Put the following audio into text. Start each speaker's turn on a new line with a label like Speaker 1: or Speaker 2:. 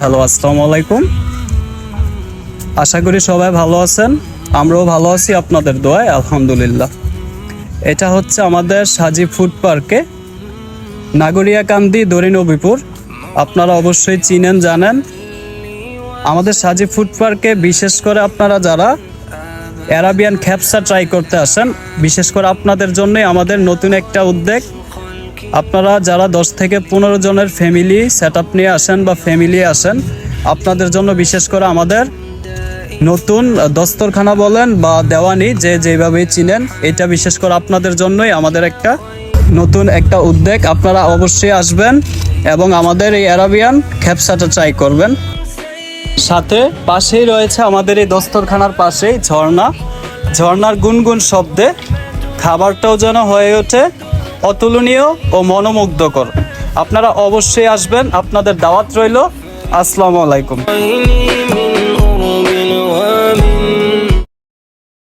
Speaker 1: Hello, আসসালামু আলাইকুম। আশা করি সবাই ভালো আছেন। আমরাও ভালো আছি আপনাদের দোয়ায়, আলহামদুলিল্লাহ। এটা হচ্ছে আমাদের সাজি ফুড পার্কে, নাগরিয়াকান্দি দরিনবিপুর আপনারা অবশ্যই চিনেন, জানেন। আমাদের সাজি ফুড পার্কে বিশেষ করে আপনারা যারা অ্যারাবিয়ান খ্যাপসা ট্রাই করতে আসেন, বিশেষ করে আপনাদের জন্যই আমাদের নতুন একটা উদ্যোগ। আপনারা যারা দশ থেকে পনেরো জনের ফ্যামিলি সেট নিয়ে আসেন বা ফ্যামিলি আসেন, আপনাদের জন্য বিশেষ করে আমাদের নতুন দস্তরখানা বলেন বা দেওয়ানি যে যেভাবেই চিনেন, এটা বিশেষ করে আপনাদের জন্যই আমাদের একটা নতুন একটা উদ্যোগ। আপনারা অবশ্যই আসবেন এবং আমাদের এই অ্যারাবিয়ান খ্যাপসাটা ট্রাই করবেন। সাথে পাশেই রয়েছে আমাদের এই দস্তরখানার পাশেই ঝর্ণা। ঝর্ণার গুনগুন শব্দে খাবারটাও যেন হয়ে ওঠে। অতুলনীয় ও